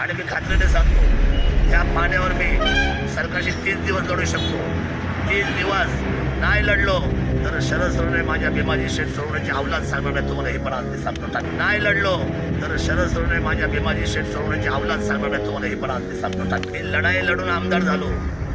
आणि मी खात्रीने सांगतो त्या पाण्यावर मी सरकारशी तीस दिवस लढू शकतो. तीस दिवस नाही लढलो तर शरद सोडणे माझ्या भीमाजी शेठ सोडण्याची अवलाद सांगणार नाही तुम्हाला हे पण आज मी सांगतो. नाही लढलो तर शरद सोडणे माझ्या भीमाजी शेठ सोडण्याची अवलाद सांगणार नाही तुम्हाला हे पण आज मी सांगतो. मी लढाई लढून आमदार झालो.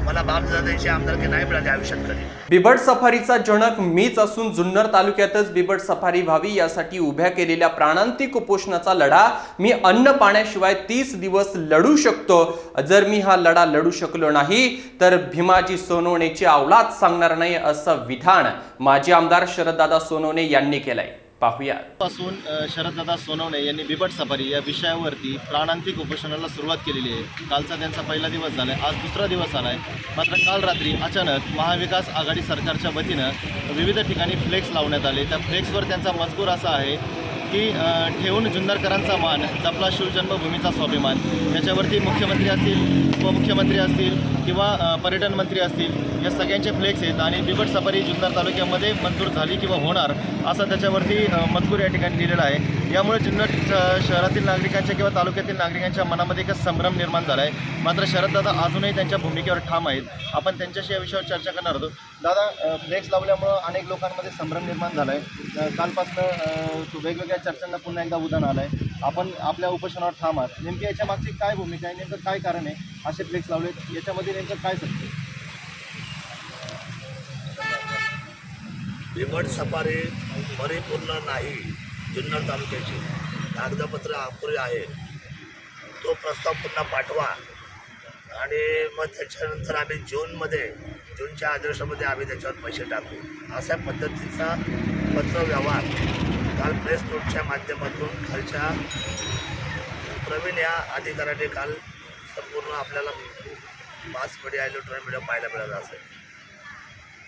मला बापजादेची आमदारकी नाही मिळाली आयुष्यात कधी? बिबट सफारीचा जनक मीच असून जुन्नर तालुक्यातच बिबट सफारी व्हावी यासाठी उभ्या केलेल्या प्राणांतिक उपोषणाचा लढा मी अन्न पाण्याशिवाय तीस दिवस लढू शकतो. जर मी हा लढा लढू शकलो नाही तर भीमाजी सोनवणेची अवलाद सांगणार नाही असं विधान माजी आमदार शरददादा सोनवणे यांनी केलंय. पाहूया. पासून शरददादा सोनवणे यांनी बिबट सफारी या विषयावरती प्राणांतिक उपोषणाला सुरुवात केलेली आहे. कालचा त्यांचा पहिला दिवस झाला आहे आज दुसरा दिवस आला आहे मात्र काल रात्री अचानक महाविकास आघाडी सरकारच्या वतीनं विविध ठिकाणी फ्लेक्स लावण्यात आले. त्या फ्लेक्सवर त्यांचा मजकूर असा आहे की ठेवून जुन्नरकरांचा मान जपला शिवजन्मभूमीचा स्वाभिमान. याच्यावरती मुख्यमंत्री असतील उपमुख्यमंत्री असतील किंवा पर्यटन मंत्री असतील या सगळ्यांचे फ्लेक्स आहेत आणि बिबट सफारी जुन्नर तालुक्यामध्ये मंजूर झाली किंवा होणार असं त्याच्यावरती मजकूर या ठिकाणी लिहिलेला आहे. यामुळे जुन्नर श- शहरातील नागरिकांच्या किंवा तालुक्यातील नागरिकांच्या मनामध्ये एक संभ्रम निर्माण झाला आहे मात्र शरददादा अजूनही त्यांच्या भूमिकेवर ठाम आहेत. आपण त्यांच्याशी या विषयावर चर्चा करणार होतो दादा फ्लेक्स लावल्यामुळं अनेक लोकांमध्ये संभ्रम निर्माण झाला आहे कालपासून वेगवेगळ्या चर्चांना पुन्हा एकदा उदाहरण आलं आहे आपण आपल्या उपोषणावर ठाम आहात. नेमकी याच्या मागची काय भूमिका आहे? नेमकं काय कारण आहे? असे फ्लेक्स लावले याच्यामध्ये नेमकं काय सत्य आहे? बिबट सफारी परिपूर्ण नाही जुन्नर तालुक्याची. कागदपत्र अपुरे आहे तो प्रस्ताव पुन्हा पाठवा. आणि मग त्याच्यानंतर आम्ही जूनमध्ये जूनच्या आदर्शामध्ये आम्ही त्याच्यावर पैसे टाकू. अशा पद्धतीचा पत्रव्यवहार काल प्रेस नोटच्या माध्यमातून खालच्या प्रवीण या अधिकाऱ्याने काल संपूर्ण आपल्याला मास मीडिया इलेक्ट्रॉनिक मीडिया पाहायला मिळाला असेल.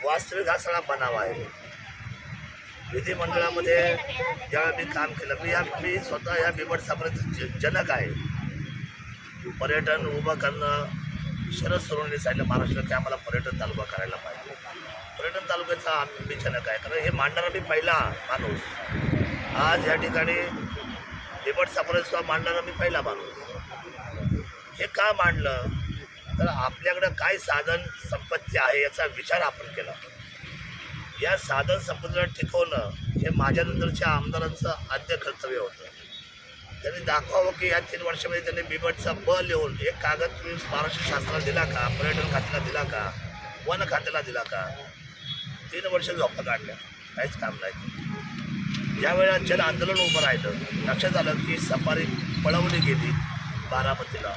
वास्तविक हा सगळा बनावा आहे. विधिमंडळामध्ये ज्यावेळी मी काम केलं मी या मी स्वतः या बिबट सापऱ्याचं ज- जनक आहे. पर्यटन उभं करणं शरद सोडवणे सांगितलं महाराष्ट्रात की आम्हाला पर्यटन तालुका करायला पाहिजे. पर्यटन तालुक्याचा आम्ही मी जनक आहे कारण हे मांडणारा मी पहिला माणूस. आज या ठिकाणी बिबट सापऱ्याचा मांडणारा मी पहिला माणूस. हे का मांडलं? तर आपल्याकडं काय साधन संपत्ती आहे याचा विचार आपण केला. या साधन संपत्तीला टिकवणं हे माझ्यानंतरच्या आमदारांचं आद्य कर्तव्य होतं. त्यांनी दाखवावं की या तीन वर्षामध्ये त्यांनी बिबटचा ब लिहून एक कागद तुम्ही महाराष्ट्र शासनाला दिला का? पर्यटन खात्याला दिला का? वन खात्याला दिला का? तीन वर्ष झोपा काढल्या. काहीच काम नाही. ज्यावेळेला जन आंदोलन उभं राहिलं. लक्षात आलं की सफारी पळवली गेली बारामतीला.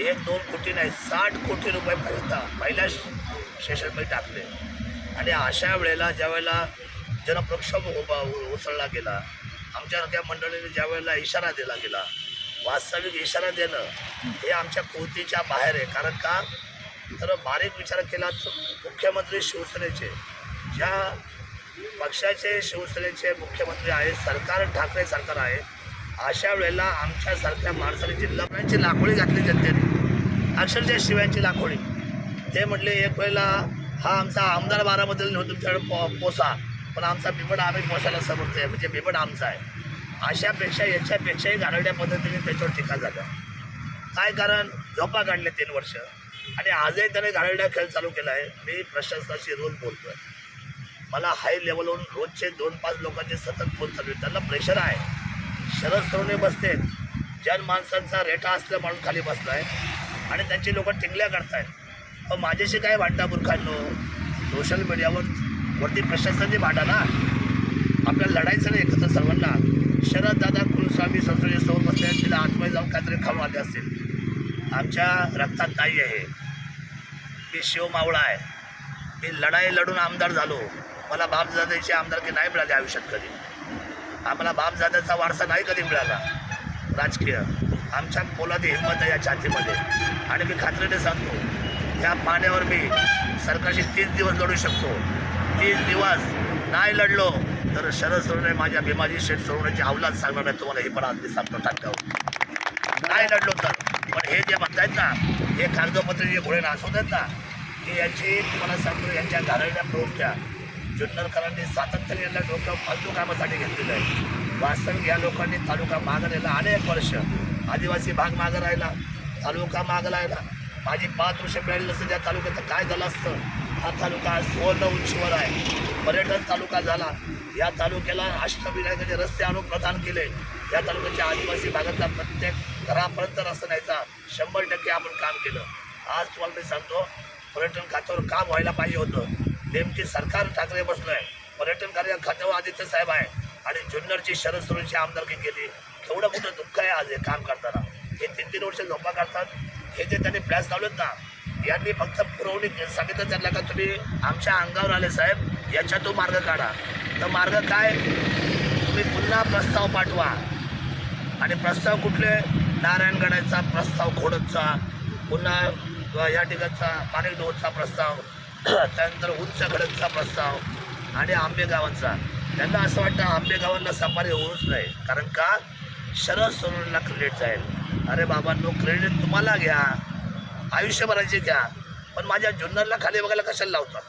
एक दोन कोटी नाही साठ कोटी रुपये पहिला पहिल्या सेशनमध्ये टाकले. आणि अशा वेळेला ज्यावेळेला जनप्रक्षोभ उभा उसळला गेला आमच्यासारख्या मंडळीने ज्यावेळेला इशारा दिला गेला वास्तविक इशारा देणं हे आमच्या कृतीच्या बाहेर आहे. कारण का? तर बारीक विचार केला तर मुख्यमंत्री शिवसेनेचे ज्या पक्षाचे शिवसेनेचे मुख्यमंत्री आहेत सरकार ठाकरे सरकार आहे. अशा वेळेला आमच्यासारख्या माणसाने जिल्हापर्यंतची लाखोळी घातली जनतेने. अक्षरशः शिव्यांची लाखोळी. ते म्हटले एक वेळेला हा आमचा आमदार बारामधील तुमच्याकडे पो पोसा. पण आमचा बिबट आम्ही पोसायला समजतो आहे म्हणजे बिबट आमचा आहे. अशापेक्षा याच्यापेक्षाही गारड्या पद्धतीने त्याच्यावर टीका झाल्या. काय कारण? झोपा काढले तीन वर्ष. आणि आजही त्याने गारड्या खेळ चालू केला आहे. मी प्रशासनाशी रोज बोलतो आहे मला हाय लेवलवरून रोजचे दोन पाच लोकांचे सतत फोन चालू आहेत. त्यांना प्रेशर आहे. शरद सोडणे बसते. जन माणसांचा रेटा असल्या म्हणून खाली बसला आहे आणि त्यांची लोक टिंगल्या करतायत. पण माझ्याशी काय भांडा मूर्खांनो सोशल मीडियावर वरती प्रशासनाची भांडा ना? आपल्याला लढायचं नाही एकत्र सर्वांना. शरद दादा कुलस्वामी संस्थेच्या समोर बसले तिला आतमध्ये जाऊन काहीतरी खाऊन आले असतील आमच्या रक्तात नाही आहे. मी शिवमावळा आहे. मी लढाई लढून आमदार झालो. मला बापजादेची आमदारकी नाही मिळाली आयुष्यात कधी. आम्हाला बापजाद्याचा वारसा नाही कधी मिळाला. राजकीय. आमच्या पोलादी हिंमत आहे या छातीमध्ये. आणि मी खात्रीने सांगतो त्या पाण्यावर मी सरकारशी तीस दिवस लढू शकतो. तीस दिवस नाही लढलो तर शरद सोडणे माझ्या भीमाजी शेठ सोडण्याची अवलाद सांगणार नाही तुम्हाला हे पण आज मी सांगतो टाकावं नाही लढलो तर. पण हे जे म्हणतायत ना हे कागदपत्र जे घोडे नाचवत आहेत ना हे याची तुम्हाला सांगतो यांच्या घालवल्या प्रवृत्त्या जुन्नरकरांनी सातत्याने यांना डोक्यावर फालतू कामासाठी घेतलेलं आहे. वास्तविक या लोकांनी तालुका मागं राहिला अनेक वर्ष आदिवासी भाग मागं राहिला तालुका मागं राहिला. माझी पाच वर्ष मिळाली नसते त्या तालुक्याचं काय झालं असतं? हा तालुका सुवर्ण उंचीवर आहे. पर्यटन तालुका झाला. या तालुक्याला अष्टविनायकाचे रस्ते आणून प्रदान केले. या तालुक्याच्या आदिवासी भागातला प्रत्येक घरापर्यंत रस्ता न्यायचा. शंभर टक्के आपण काम केलं. आज तुम्हाला मी सांगतो पर्यटन खात्यावर काम व्हायला पाहिजे होतं. नेमकी सरकार ठाकरे बसलं आहे पर्यटन कार्य खात्यावर आदित्य साहेब आहे. आणि जुन्नरची शरद सुरूंची आमदारकी केली. केवढं मोठं दुःख आहे आज हे काम करताना. हे तीन तीन वर्ष झोपा करतात हे जे त्यांनी प्लॅस लावलेत ना यांनी फक्त पुरवणी सांगितलं त्यांना का तुम्ही आमच्या अंगावर आले साहेब याच्यातून मार्ग काढा. तर मार्ग काय? तुम्ही पुन्हा प्रस्ताव पाठवा. आणि प्रस्ताव कुठले? नारायणगडाचा प्रस्ताव खोडतचा पुन्हा या ठिकाणचा माणिकडोहचा प्रस्ताव. त्यानंतर उंच खडकचा प्रस्ताव आणि आंबेगावांचा त्यांना असं वाटतं आंबेगावांना सफारी होऊच नाही कारण का? शरद सोनवणेला क्रेडिट जाईल. अरे बाबांनो क्रेडिट तुम्हाला घ्या. आयुष्यभराचे घ्या. पण माझ्या जुन्नरला खाली बघायला कशाला लावतात?